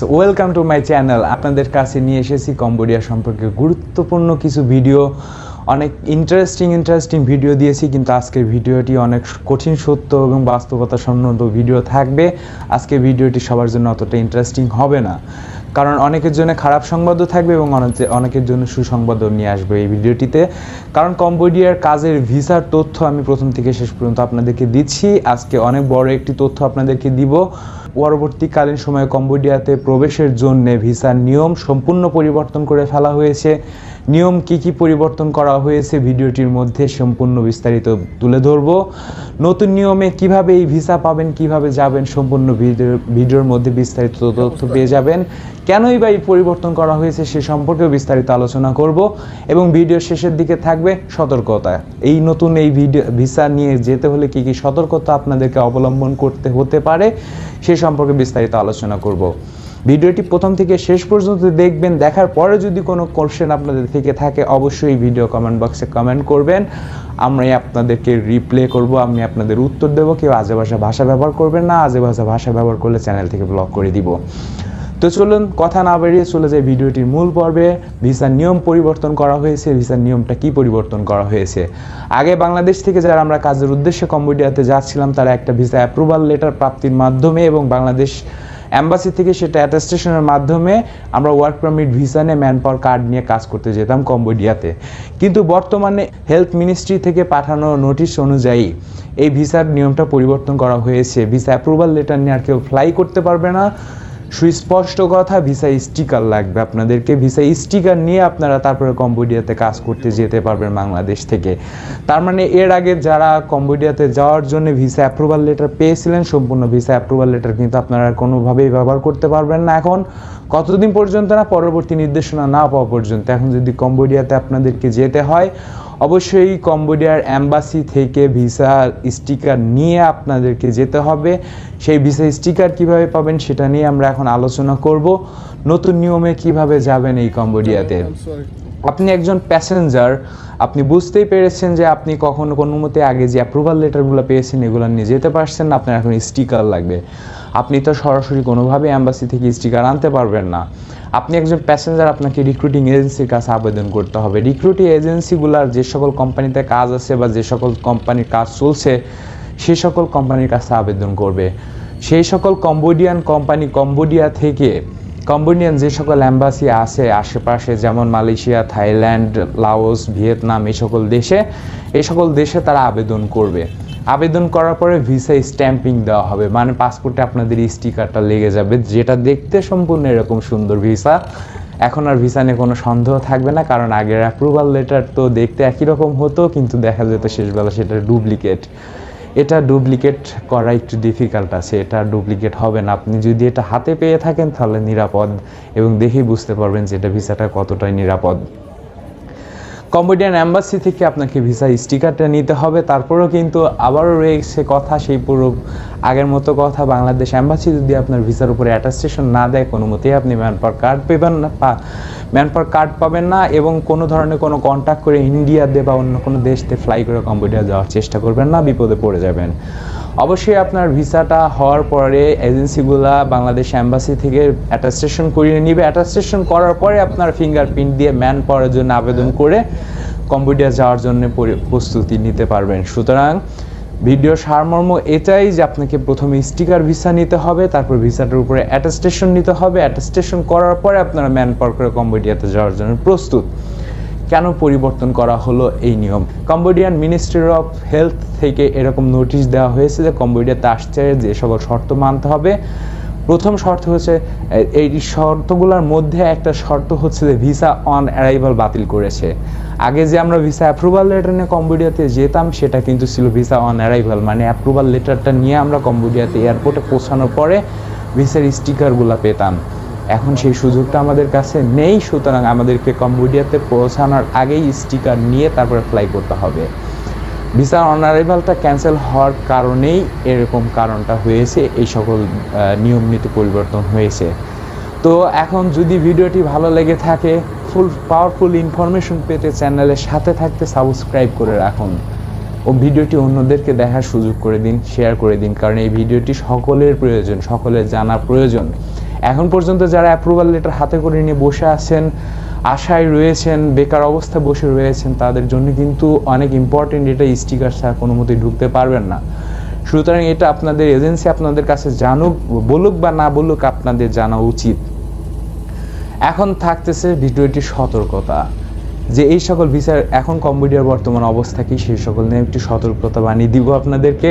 Welcome to my channel আপনাদের কাছে নিয়ে এসেছি কম্বোডিয়া সম্পর্কে গুরুত্বপূর্ণ কিছু ভিডিও অনেক ইন্টারেস্টিং ইন্টারেস্টিং ভিডিও দিয়েছি, কিন্তু আজকের ভিডিওটি অনেক কঠিন, সত্য এবং বাস্তবতা সম্বন্ধ ভিডিও থাকবে। আজকের ভিডিওটি সবার জন্য অতটা ইন্টারেস্টিং হবে না। কারণ অনেকের জন্য খারাপ সংবাদও থাকবে এবং অনেকের জন্য সুসংবাদও নিয়ে আসবে এই ভিডিওটিতে কারণ কম্বোডিয়ার কাজের ভিসার তথ্য আমি প্রথম থেকে শেষ পর্যন্ত আপনাদেরকে দিচ্ছি। আজকে অনেক বড় একটি তথ্য আপনাদেরকে দিব। পরবর্তীকালীন সময়ে কম্বোডিয়াতে প্রবেশের জন্য ভিসার নিয়ম সম্পূর্ণ পরিবর্তন করে ফেলা হয়েছে। নিয়ম কি কি পরিবর্তন করা হয়েছে ভিডিওটির মধ্যে সম্পূর্ণ বিস্তারিত তুলে ধরব। নতুন নিয়মে কীভাবে এই ভিসা পাবেন কীভাবে যাবেন সম্পূর্ণ ভিডিওর মধ্যে বিস্তারিত তথ্য পেয়ে যাবেন। কেনই বা এই পরিবর্তন করা হয়েছে সে সম্পর্কেও বিস্তারিত আলোচনা করব এবং ভিডিও শেষের দিকে থাকবে সতর্কতা। এই নতুন এই ভিডিও ভিসা নিয়ে যেতে হলে কি কি সতর্কতা আপনাদেরকে অবলম্বন করতে হতে পারে সে সম্পর্কে বিস্তারিত আলোচনা করব। ভিডিওটি প্রথম থেকে শেষ পর্যন্ত দেখবেন, দেখার পরে যদি কোনো কোশ্চেন আপনাদের থেকে থাকে, অবশ্যই ভিডিও কমেন্ট বক্সে কমেন্ট করবেন। আমরা আপনাদেরকে রিপ্লে করব, আমি আপনাদের উত্তর দেবো। কেউ আজে ভাষা ভাষা ব্যবহার করবেন না আজে ভাষা ভাষা ব্যবহার করলে চ্যানেল থেকে ব্লক করে দিব। তো চলুন, কথা না বেরিয়ে চলে যায় ভিডিওটির মূল পর্বে। ভিসার নিয়ম পরিবর্তন করা হয়েছে। ভিসার নিয়মটা কি পরিবর্তন করা হয়েছে? আগে বাংলাদেশ থেকে যারা আমরা কাজের উদ্দেশ্যে কম্বোডিয়াতে যাচ্ছিলাম, তারা একটা ভিসা অ্যাপ্রুভাল লেটার প্রাপ্তির মাধ্যমে এবং বাংলাদেশ অ্যাম্বাসি থেকে সেটা অ্যাটাস্টেশনের মাধ্যমে আমরা ওয়ার্ক পারমিট ভিসা নিয়ে ম্যান পাওয়ার কার্ড নিয়ে কাজ করতে যেতাম কম্বোডিয়াতে। কিন্তু বর্তমানে হেলথ মিনিস্ট্রি থেকে পাঠানো নোটিশ অনুযায়ী এই ভিসার নিয়মটা পরিবর্তন করা হয়েছে। ভিসা অ্যাপ্রুভাল লেটার নিয়ে আর কেউ ফ্লাই করতে পারবে না। সুস্পষ্ট কথা ভিসা স্টিকার লাগবে আপনাদেরকে। ভিসা স্টিকার নিয়ে আপনারা তারপরে কম্বোডিয়াতে কাজ করতে যেতে পারবেন বাংলাদেশ থেকে। তার মানে এর আগে যারা কম্বোডিয়াতে যাওয়ার জন্য ভিসা অ্যাপ্রুভাল লেটার পেয়েছিলেন, সম্পূর্ণ ভিসা অ্যাপ্রুভাল লেটার কিন্তু আপনারা কোনোভাবেই ব্যবহার করতে পারবেন না। এখন কতদিন পর্যন্ত না, পরবর্তী নির্দেশনা না পাওয়া পর্যন্ত, এখন যদি কম্বোডিয়াতে আপনাদেরকে যেতে হয় অবশ্যই কম্বোডিয়ার অ্যাম্বাসি থেকে ভিসা স্টিকার নিয়ে আপনাদেরকে যেতে হবে। সেই ভিসা স্টিকার কীভাবে পাবেন সেটা নিয়ে আমরা এখন আলোচনা করব। নতুন নিয়মে কীভাবে যাবেন এই কম্বোডিয়াতে? আপনি একজন প্যাসেঞ্জার আপনি বুঝতেই পেরেছেন যে আপনি কখনো কোনো মতে আগে যে অ্যাপ্রুভাল লেটারগুলো পেয়েছেন, এগুলো নিয়ে যেতে পারছেন না, আপনার এখন স্টিকার লাগবে। আপনি তো সরাসরি কোনোভাবে অ্যাম্বাসি থেকে স্টিকার আনতে পারবেন না। আপনি একজন প্যাসেঞ্জার আপনাকে রিক্রুটিং এজেন্সির কাছে আবেদন করতে হবে। রিক্রুটিং এজেন্সিগুলোর যে সকল কোম্পানিতে কাজ আছে বা যে সকল কোম্পানির কাজ চলছে সেই সকল কোম্পানির কাছে আবেদন করবে। সেই সকল কম্বোডিয়ান কোম্পানি কম্বোডিয়া থেকে কম্বোডিয়ান যে সকল অ্যাম্বাসি আছে, আশেপাশে যেমন মালয়েশিয়া, থাইল্যান্ড, লাওস, ভিয়েতনাম, এই সকল দেশে, এই সকল দেশে তারা আবেদন করবে। আবেদন করার পরে ভিসা স্ট্যাম্পিং দেওয়া হবে মানে পাসপোর্টে আপনাদের স্টিকারটা লেগে যাবে, যেটা দেখতে সম্পূর্ণ এরকম সুন্দর ভিসা। এখন আর ভিসা নিয়ে কোনো সন্দেহ থাকবে না, কারণ আগের অ্যাপ্রুভাল লেটার তো দেখতে একই রকম হতো, কিন্তু দেখা যেত শেষবেলা সেটা ডুপ্লিকেট এটা ডুপ্লিকেট করা একটু ডিফিকাল্ট আছে, এটা ডুপ্লিকেট হবে না। আপনি যদি এটা হাতে পেয়ে থাকেন তাহলে নিরাপদ এবং দেখেই বুঝতে পারবেন যে এটা ভিসাটা কতটাই নিরাপদ। কম্বোডিয়ান অ্যাম্বাসি থেকে আপনাকে ভিসা স্টিকারটা নিতে হবে। তারপরেও কিন্তু আবারও রয়েছে কথা, সেই পুরো আগের মতো কথা। বাংলাদেশ অ্যাম্বাসি যদি আপনার ভিসার উপরে অ্যাটাস্টেশন না দেয় কোনো মতেই আপনি ম্যান পাওয়ার কার্ড পেবেন না ম্যান পাওয়ার কার্ড পাবেন না এবং কোনো ধরনের কোনো কন্ট্যাক্ট করে ইন্ডিয়াতে বা অন্য কোনো দেশতে ফ্লাই করে কম্বোডিয়া যাওয়ার চেষ্টা করবেন না, বিপদে পড়ে যাবেন। অবশ্যই আপনার ভিসাটা হওয়ার পরে এজেন্সিগুলা বাংলাদেশ অ্যাম্বাসি থেকে অ্যাটাস্টেশন করিয়ে নিবে। অ্যাটাস্টেশন করার পরে আপনার ফিঙ্গারপ্রিন্ট দিয়ে ম্যান পাওয়ার জন্য আবেদন করে কম্বোডিয়া যাওয়ার জন্য প্রস্তুতি নিতে পারবেন। সুতরাং ভিডিও সারমর্ম এটাই যে আপনাকে প্রথমে স্টিকার ভিসা নিতে হবে, তারপর ভিসাটার উপরে অ্যাটাস্টেশন নিতে হবে। অ্যাটাস্টেশন করার পরে আপনারা ম্যান পাওয়ার করে কম্বোডিয়াতে যাওয়ার জন্য প্রস্তুত। কেন পরিবর্তন করা হলো এই নিয়ম? কম্বোডিয়ান মিনিস্ট্রি অফ হেলথ থেকে এরকম নোটিশ দেওয়া হয়েছে যে কম্বোডিয়াতে আসছে যে সকল শর্ত মানতে হবে। প্রথম শর্ত হচ্ছে, এই শর্তগুলোর মধ্যে একটা শর্ত হচ্ছে যে ভিসা অন অ্যারাইভাল বাতিল করেছে। আগে যে আমরা ভিসা অ্যাপ্রুভাল লেটার নিয়ে কম্বোডিয়াতে যেতাম, সেটা কিন্তু ছিল ভিসা অন অ্যারাইভাল। মানে অ্যাপ্রুভাল লেটারটা নিয়ে আমরা কম্বোডিয়াতে এয়ারপোর্টে পৌঁছানোর পরে ভিসার স্টিকারগুলো পেতাম। এখন সেই সুযোগটা আমাদের কাছে নেই, সুতরাং আমাদেরকে কম্বোডিয়াতে পৌঁছানোর আগেই স্টিকার নিয়ে তারপরে ফ্লাই করতে হবে। ভিসা অনারেবলটা ক্যান্সেল হওয়ার কারণেই এরকম কারণটা হয়েছে, এই সকল নিয়ম নীতি পরিবর্তন হয়েছে। তো এখন যদি ভিডিওটি ভালো লেগে থাকে ফুল পাওয়ারফুল ইনফরমেশন পেতে চ্যানেলের সাথে থাকতে সাবস্ক্রাইব করে রাখুন। ও ভিডিওটি অন্যদেরকে দেখার সুযোগ করে দিন শেয়ার করে দিন, কারণ এই ভিডিওটি সকলের প্রয়োজন, সকলের জানা প্রয়োজন। এখন পর্যন্ত যারা অ্যাপ্রুভাল লেটার হাতে করে নিয়ে বসে আছেন, আশায় রয়েছেন, বেকার অবস্থা বসে রয়েছেন, তাদের জন্য কিন্তু অনেক ইম্পর্টেন্ট এটা স্টিকার ছাড়া কোনো মতেই ঢুকতে পারবেন না। সুতরাং এটা আপনাদের এজেন্সি আপনাদের কাছে জানুক, বলুক বা না বলুক, আপনাদের জানা উচিত। এখন থাকতেছে ভিডিওটি সতর্কতা। যে এই সকল ভিসার এখন কম্বোডিয়ার বর্তমান অবস্থা কি, সেই সকল নিয়ে একটি সতর্কতা বানিয়ে দিব আপনাদেরকে।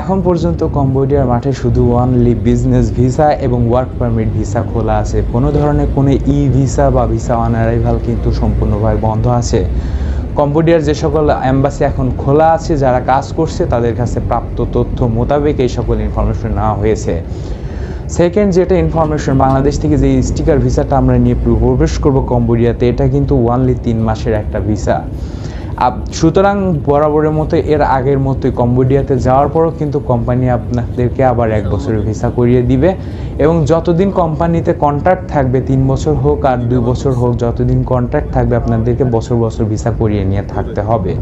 এখন পর্যন্ত কম্বোডিয়ার মাঠে শুধু ওয়ানলি বিজনেস ভিসা এবং ওয়ার্ক পারমিট ভিসা খোলা আছে। কোনো ধরনের কোনো ই ভিসা বা ভিসা অন অ্যারাইভাল কিন্তু সম্পূর্ণভাবে বন্ধ আছে। কম্বোডিয়ার যে সকল অ্যাম্বাসি এখন খোলা আছে, যারা কাজ করছে, তাদের কাছে প্রাপ্ত তথ্য মোতাবেক এই সকল ইনফরমেশন নেওয়া হয়েছে। সেকেন্ড যেটা ইনফরমেশন বাংলাদেশ থেকে যে স্টিকার ভিসাটা আমরা নিয়ে প্রবেশ করব কম্বোডিয়াতে, এটা কিন্তু ওয়ানলি তিন মাসের একটা ভিসা। সুতরাং বরাবরের মতো এর আগের মতোই কম্বোডিয়াতে যাওয়ার পরও কিন্তু কোম্পানি আপনাদেরকে আবার এক বছরের ভিসা করিয়ে দিবে। এবং যতদিন কোম্পানিতে কন্ট্রাক্ট থাকবে, তিন বছর হোক আর দুই বছর হোক, যতদিন কন্ট্রাক্ট থাকবে, আপনাদেরকে বছর বছর ভিসা করিয়ে নিয়ে থাকতে হবে।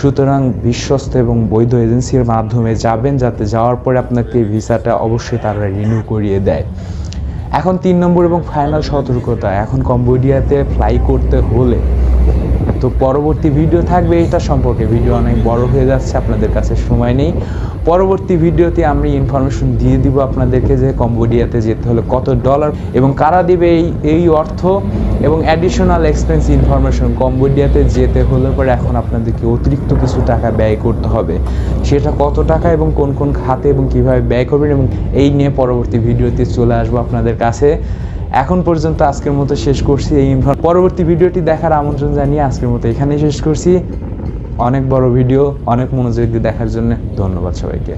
সুতরাং বিশ্বস্ত এবং বৈধ এজেন্সির মাধ্যমে যাবেন, যাতে যাওয়ার পরে আপনাকে ভিসাটা অবশ্যই তারা রিনিউ করিয়ে দেয়। এখন তিন নম্বর এবং ফাইনাল সতর্কতা। এখন কম্বোডিয়াতে ফ্লাই করতে হলে তো পরবর্তী ভিডিও থাকবে এটা সম্পর্কে। ভিডিও অনেক বড় হয়ে যাচ্ছে, আপনাদের কাছে সময় নেই। পরবর্তী ভিডিওতে আমি ইনফরমেশন দিয়ে দিব আপনাদেরকে যে কম্বোডিয়াতে যেতে হলে কত ডলার এবং কারা দিবে এই এই অর্থ এবং অ্যাডিশনাল এক্সপেন্স ইনফরমেশন কম্বোডিয়াতে যেতে হলে পরে এখন আপনাদেরকে অতিরিক্ত কিছু টাকা ব্যয় করতে হবে। সেটা কত টাকা এবং কোন কোন খাতে এবং কীভাবে ব্যয় করবেন এবং এই নিয়ে পরবর্তী ভিডিওতে চলে আসব আপনাদের কাছে। এখন পর্যন্ত আজকের মতো শেষ করছি এই পরবর্তী ভিডিওটি দেখার আমন্ত্রণ জানিয়ে আজকের মতো এখানেই শেষ করছি। অনেক বড় ভিডিও, অনেক মনোযোগ দিয়ে দেখার জন্য ধন্যবাদ সবাইকে।